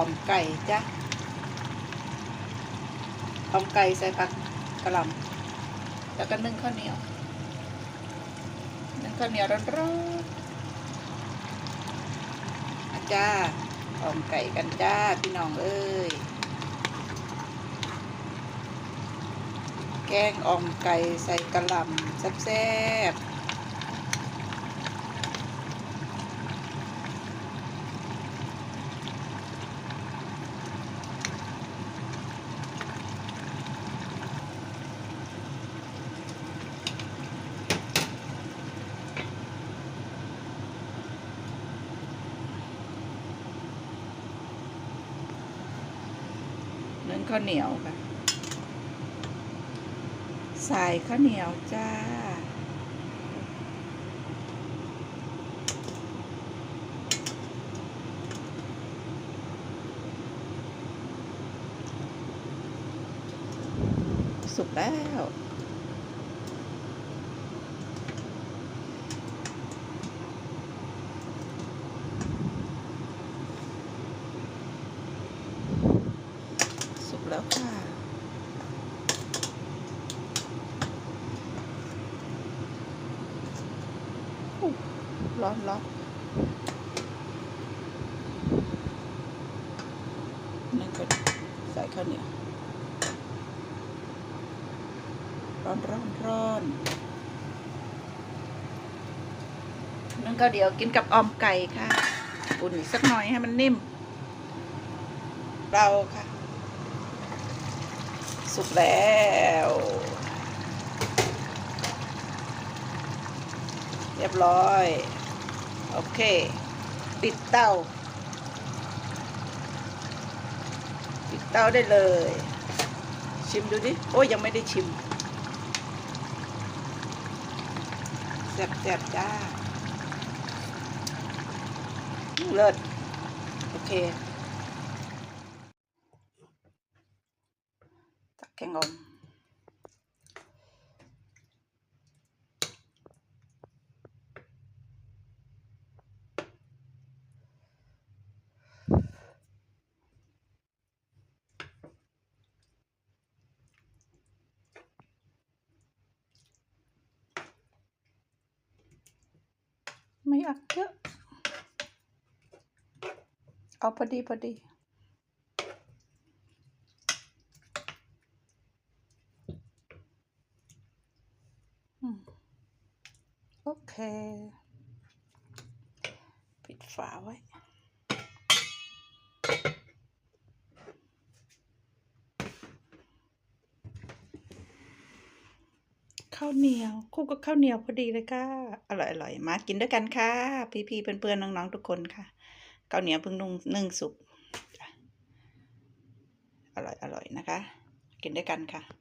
อมไก่จ้ะออมไก่ใส่ผักกระหล่ำแล้วก็นึ่งข้าวเหนียวนึ่งข้าวเหนียวร้อนๆอาจ้าออมไก่กันจ้าพี่น้องเอ้ยแกงออมไก่ใส่กระหล่ำแซ่บๆ นึ่งข้าวเหนียวค่ะ ใส่ข้าวเหนียวจ้า สุกแล้ว สุกแล้วค่ะ อุ๊ย ร้อนร้อนนั่นก็ใส่ข้าวเหนียวร้อนร้อนร้อนนั่นก็เดี๋ยวกินกับออมไก่ค่ะอุ่นอีกสักหน่อยให้มันนิ่มเราค่ะ สุกแล้วเรียบร้อย โอเค ปิดเตาปิดเตาได้เลย ชิมดูดิ โอ้ยยังไม่ได้ชิมแซ่บๆจ้าเลิศโอเคตักแกงอม ไม่อักเยอะเอาพอดีพอดีอืมโอเค ปิดฝาไว้ ข้าวเหนียวคู่กับข้าวเหนียวพอดีเลยค่ะ อร่อยอร่อยมากินด้วยกันค่ะ พี่ๆเพื่อนๆน้องๆทุกคนค่ะข้าวเหนียวเพิ่งนุ่งนึ่งสุกอร่อยอร่อยนะคะ กินด้วยกันค่ะ